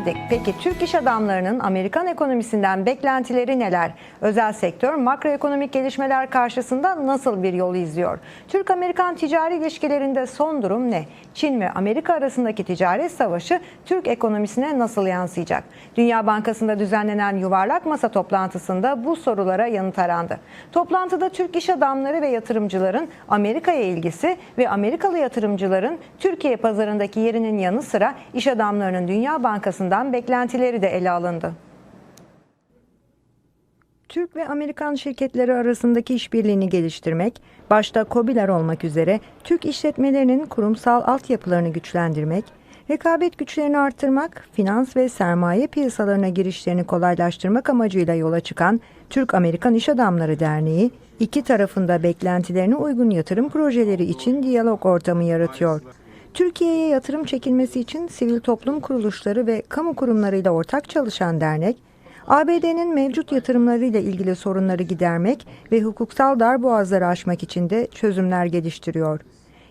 öğrendik. Peki Türk iş adamlarının Amerikan ekonomisinden beklentileri neler? Özel sektör makroekonomik gelişmeler karşısında nasıl bir yol izliyor? Türk-Amerikan ticari ilişkilerinde son durum ne? Çin ve Amerika arasındaki ticaret savaşı Türk ekonomisine nasıl yansıyacak? Dünya Bankası'nda düzenlenen yuvarlak masa toplantısında bu sorulara yanıt arandı. Toplantıda Türk iş adamları ve yatırımcıların Amerika'ya ilgisi ve Amerikalı yatırımcıların Türkiye pazarındaki yerinin yanı sıra iş adamlarının Dünya Bankası'ndan beklentileri de ele alındı. Türk ve Amerikan şirketleri arasındaki işbirliğini geliştirmek, başta KOBİ'ler olmak üzere Türk işletmelerinin kurumsal altyapılarını güçlendirmek, rekabet güçlerini arttırmak, finans ve sermaye piyasalarına girişlerini kolaylaştırmak amacıyla yola çıkan Türk-Amerikan İş Adamları Derneği, iki tarafında beklentilerine uygun yatırım projeleri için diyalog ortamı yaratıyor. Türkiye'ye yatırım çekilmesi için sivil toplum kuruluşları ve kamu kurumlarıyla ortak çalışan dernek, ABD'nin mevcut yatırımlarıyla ilgili sorunları gidermek ve hukuksal darboğazları aşmak için de çözümler geliştiriyor.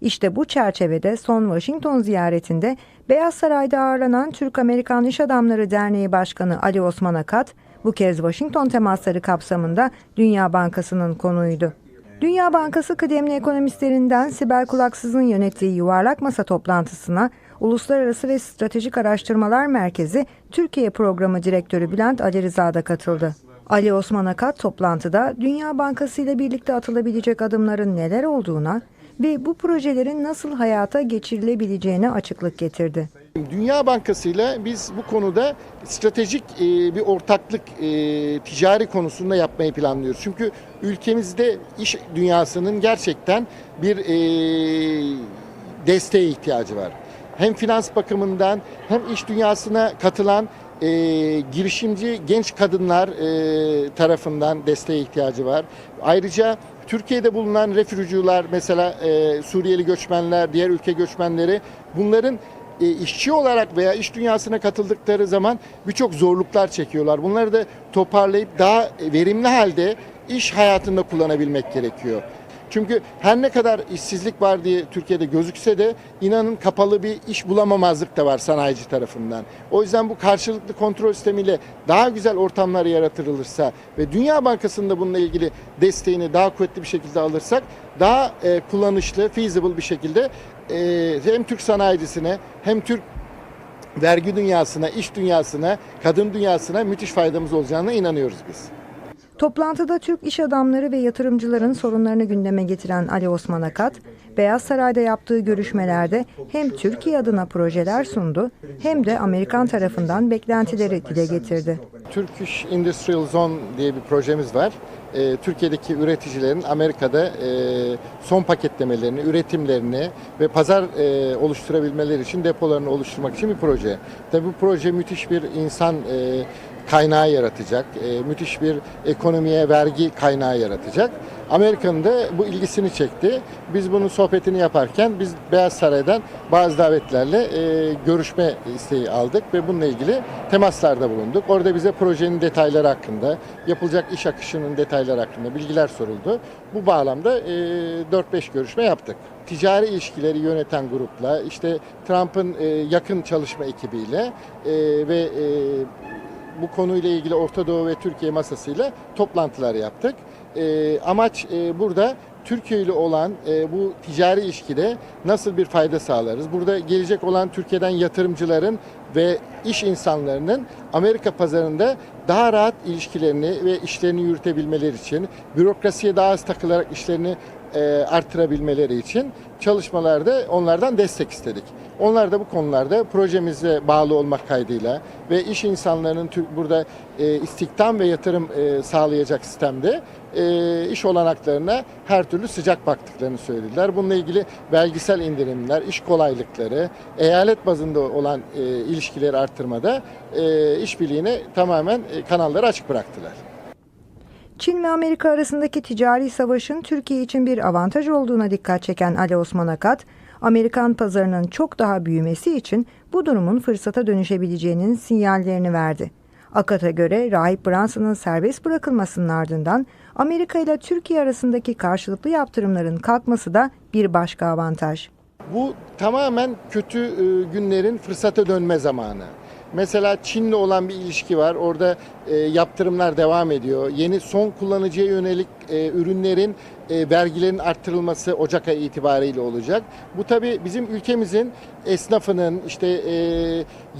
İşte bu çerçevede son Washington ziyaretinde Beyaz Saray'da ağırlanan Türk-Amerikan İş Adamları Derneği Başkanı Ali Osman Akat, bu kez Washington temasları kapsamında Dünya Bankası'nın konuydu. Dünya Bankası kıdemli ekonomistlerinden Sibel Kulaksız'ın yönettiği yuvarlak masa toplantısına Uluslararası ve Stratejik Araştırmalar Merkezi Türkiye Programı Direktörü Bülent Ali Rıza da katıldı. Ali Osman Akat toplantıda Dünya Bankası ile birlikte atılabilecek adımların neler olduğuna ve bu projelerin nasıl hayata geçirilebileceğine açıklık getirdi. Dünya Bankası ile biz bu konuda stratejik e, bir ortaklık e, ticari konusunda yapmayı planlıyoruz. Çünkü ülkemizde iş dünyasının gerçekten bir e, desteğe ihtiyacı var. Hem finans bakımından hem iş dünyasına katılan e, girişimci genç kadınlar e, tarafından desteğe ihtiyacı var. Ayrıca Türkiye'de bulunan refüjücüler mesela e, Suriyeli göçmenler, diğer ülke göçmenleri bunların e, işçi olarak veya iş dünyasına katıldıkları zaman birçok zorluklar çekiyorlar. Bunları da toparlayıp daha verimli halde iş hayatında kullanabilmek gerekiyor. Çünkü her ne kadar işsizlik var diye Türkiye'de gözükse de inanın kapalı bir iş bulamamazlık da var sanayici tarafından. O yüzden bu karşılıklı kontrol sistemiyle daha güzel ortamlar yaratılırsa ve Dünya Bankası'nda bununla ilgili desteğini daha kuvvetli bir şekilde alırsak daha e, kullanışlı, feasible bir şekilde e, hem Türk sanayicisine hem Türk vergi dünyasına, iş dünyasına, kadın dünyasına müthiş faydamız olacağına inanıyoruz biz. Toplantıda Türk iş adamları ve yatırımcıların sorunlarını gündeme getiren Ali Osman Akat, Beyaz Saray'da yaptığı görüşmelerde hem Türkiye adına projeler sundu hem de Amerikan tarafından beklentileri dile getirdi. Turkish Industrial Zone diye bir projemiz var. Ee, Türkiye'deki üreticilerin Amerika'da e, son paketlemelerini, üretimlerini ve pazar e, oluşturabilmeleri için depolarını oluşturmak için bir proje. Tabii bu proje müthiş bir insan e, kaynağı yaratacak, e, müthiş bir ekonomiye vergi kaynağı yaratacak. Amerika'nın da bu ilgisini çekti. Biz bunun sohbetini yaparken biz Beyaz Saray'dan bazı davetlerle e, görüşme isteği aldık ve bununla ilgili temaslarda bulunduk. Orada bize projenin detayları hakkında, yapılacak iş akışının detayları hakkında bilgiler soruldu. Bu bağlamda e, 4-5 görüşme yaptık. Ticari ilişkileri yöneten grupla, işte Trump'ın e, yakın çalışma ekibiyle e, ve e, bu konuyla ilgili Orta Doğu ve Türkiye masasıyla toplantılar yaptık. E, amaç e, burada Türkiye ile olan e, bu ticari ilişkide nasıl bir fayda sağlarız? Burada gelecek olan Türkiye'den yatırımcıların ve iş insanlarının Amerika pazarında daha rahat ilişkilerini ve işlerini yürütebilmeleri için, bürokrasiye daha az takılarak işlerini artırabilmeleri için çalışmalarda onlardan destek istedik. Onlar da bu konularda projemize bağlı olmak kaydıyla ve iş insanlarının burada e, istihdam ve yatırım e, sağlayacak sistemde e, iş olanaklarına her türlü sıcak baktıklarını söylediler. Bununla ilgili belgesel indirimler, iş kolaylıkları, eyalet bazında olan e, ilişkileri arttırmada e, işbirliğine tamamen e, kanalları açık bıraktılar. Çin ve Amerika arasındaki ticari savaşın Türkiye için bir avantaj olduğuna dikkat çeken Ali Osman Akat, Amerikan pazarının çok daha büyümesi için bu durumun fırsata dönüşebileceğinin sinyallerini verdi. Akat'a göre Rahip Branson'ın serbest bırakılmasının ardından Amerika ile Türkiye arasındaki karşılıklı yaptırımların kalkması da bir başka avantaj. Bu tamamen kötü e, günlerin fırsata dönme zamanı. Mesela Çin'le olan bir ilişki var. Orada e, yaptırımlar devam ediyor. Yeni son kullanıcıya yönelik e, ürünlerin e, vergilerin arttırılması Ocak ayı itibariyle olacak. Bu tabii bizim ülkemizin esnafının, işte e,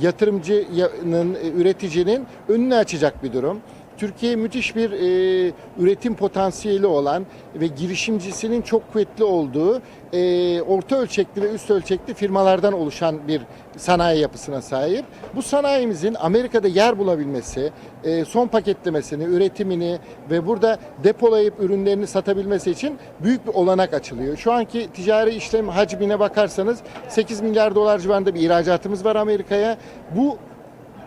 yatırımcının, e, üreticinin önünü açacak bir durum. Türkiye müthiş bir e, üretim potansiyeli olan ve girişimcisinin çok kuvvetli olduğu e, orta ölçekli ve üst ölçekli firmalardan oluşan bir sanayi yapısına sahip. Bu sanayimizin Amerika'da yer bulabilmesi, e, son paketlemesini, üretimini ve burada depolayıp ürünlerini satabilmesi için büyük bir olanak açılıyor. Şu anki ticari işlem hacmine bakarsanız 8 milyar dolar civarında bir ihracatımız var Amerika'ya. Bu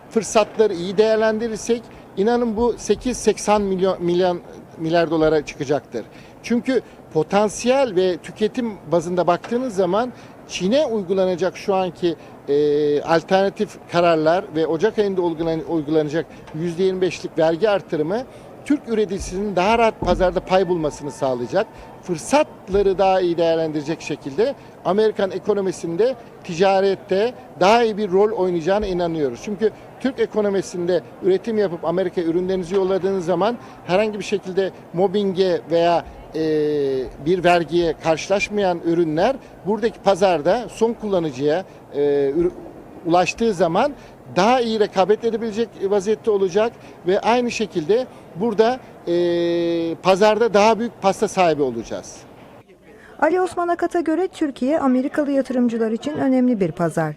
fırsatları iyi değerlendirirsek inanın bu 8-80 milyon milyon milyar dolara çıkacaktır. Çünkü potansiyel ve tüketim bazında baktığınız zaman Çin'e uygulanacak şu anki e, alternatif kararlar ve Ocak ayında uygulan- uygulanacak %25'lik vergi artırımı Türk üreticisinin daha rahat pazarda pay bulmasını sağlayacak. Fırsatları daha iyi değerlendirecek şekilde Amerikan ekonomisinde, ticarette daha iyi bir rol oynayacağına inanıyoruz. Çünkü Türk ekonomisinde üretim yapıp Amerika ürünlerinizi yolladığınız zaman herhangi bir şekilde mobbinge veya e, bir vergiye karşılaşmayan ürünler buradaki pazarda son kullanıcıya e, ulaştığı zaman daha iyi rekabet edebilecek vaziyette olacak ve aynı şekilde burada e, pazarda daha büyük pasta sahibi olacağız. Ali Osman Akat'a göre Türkiye Amerikalı yatırımcılar için önemli bir pazar.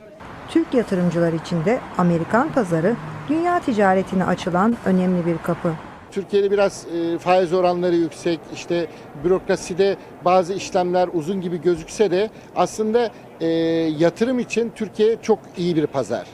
Türk yatırımcılar için de Amerikan pazarı dünya ticaretine açılan önemli bir kapı. Türkiye'de biraz e, faiz oranları yüksek, işte bürokraside bazı işlemler uzun gibi gözükse de aslında e, yatırım için Türkiye çok iyi bir pazar.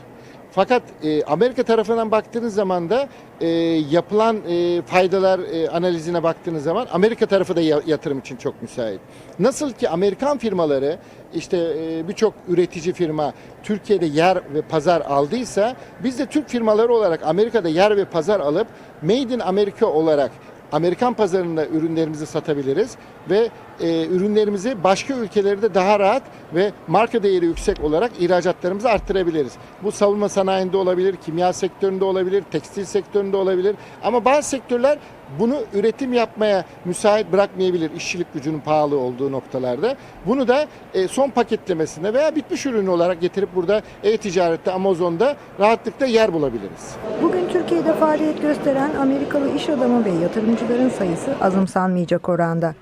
Fakat e, Amerika tarafından baktığınız zaman da e, yapılan e, faydalar e, analizine baktığınız zaman Amerika tarafı da ya- yatırım için çok müsait. Nasıl ki Amerikan firmaları işte e, birçok üretici firma Türkiye'de yer ve pazar aldıysa biz de Türk firmaları olarak Amerika'da yer ve pazar alıp Made in America olarak Amerikan pazarında ürünlerimizi satabiliriz ve e, ürünlerimizi başka ülkelerde daha rahat ve marka değeri yüksek olarak ihracatlarımızı arttırabiliriz. Bu savunma sanayinde olabilir, kimya sektöründe olabilir, tekstil sektöründe olabilir ama bazı sektörler bunu üretim yapmaya müsait bırakmayabilir işçilik gücünün pahalı olduğu noktalarda. Bunu da e, son paketlemesine veya bitmiş ürün olarak getirip burada e-ticarette Amazon'da rahatlıkla yer bulabiliriz. Bugün Türkiye'de faaliyet gösteren Amerikalı iş adamı ve yatırımcıların sayısı azımsanmayacak oranda.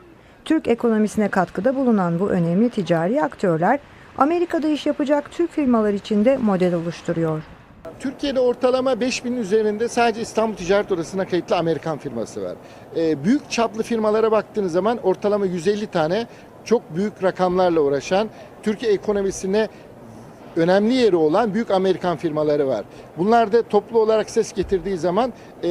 Türk ekonomisine katkıda bulunan bu önemli ticari aktörler Amerika'da iş yapacak Türk firmalar için de model oluşturuyor. Türkiye'de ortalama 5000 üzerinde sadece İstanbul Ticaret Odası'na kayıtlı Amerikan firması var. Ee, büyük çaplı firmalara baktığınız zaman ortalama 150 tane çok büyük rakamlarla uğraşan Türkiye ekonomisine önemli yeri olan büyük Amerikan firmaları var. Bunlar da toplu olarak ses getirdiği zaman e,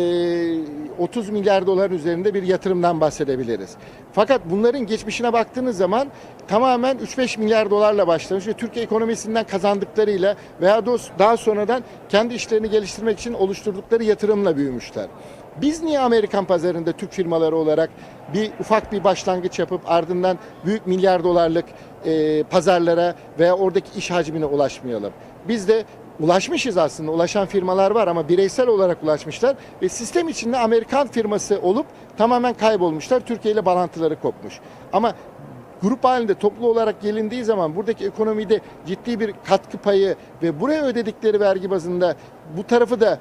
30 milyar dolar üzerinde bir yatırımdan bahsedebiliriz. Fakat bunların geçmişine baktığınız zaman tamamen 3-5 milyar dolarla başlamış ve Türkiye ekonomisinden kazandıklarıyla veya da daha sonradan kendi işlerini geliştirmek için oluşturdukları yatırımla büyümüşler. Biz niye Amerikan pazarında Türk firmaları olarak bir ufak bir başlangıç yapıp ardından büyük milyar dolarlık e, pazarlara veya oradaki iş hacmine ulaşmayalım? Biz de ulaşmışız aslında. Ulaşan firmalar var ama bireysel olarak ulaşmışlar ve sistem içinde Amerikan firması olup tamamen kaybolmuşlar. Türkiye ile bağlantıları kopmuş. Ama grup halinde toplu olarak gelindiği zaman buradaki ekonomide ciddi bir katkı payı ve buraya ödedikleri vergi bazında bu tarafı da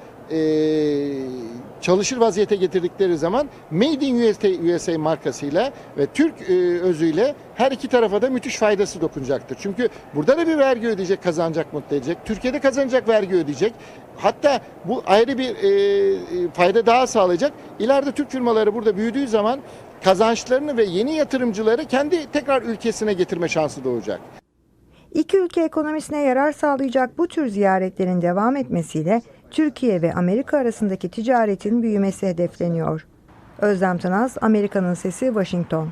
çalışır vaziyete getirdikleri zaman Made in USA, USA markasıyla ve Türk e, özüyle her iki tarafa da müthiş faydası dokunacaktır. Çünkü burada da bir vergi ödeyecek, kazanacak, mutlu edecek. Türkiye'de kazanacak, vergi ödeyecek. Hatta bu ayrı bir e, e, fayda daha sağlayacak. İleride Türk firmaları burada büyüdüğü zaman kazançlarını ve yeni yatırımcıları kendi tekrar ülkesine getirme şansı doğacak. İki ülke ekonomisine yarar sağlayacak bu tür ziyaretlerin devam etmesiyle Türkiye ve Amerika arasındaki ticaretin büyümesi hedefleniyor. Özlem Tanaz, Amerika'nın Sesi, Washington.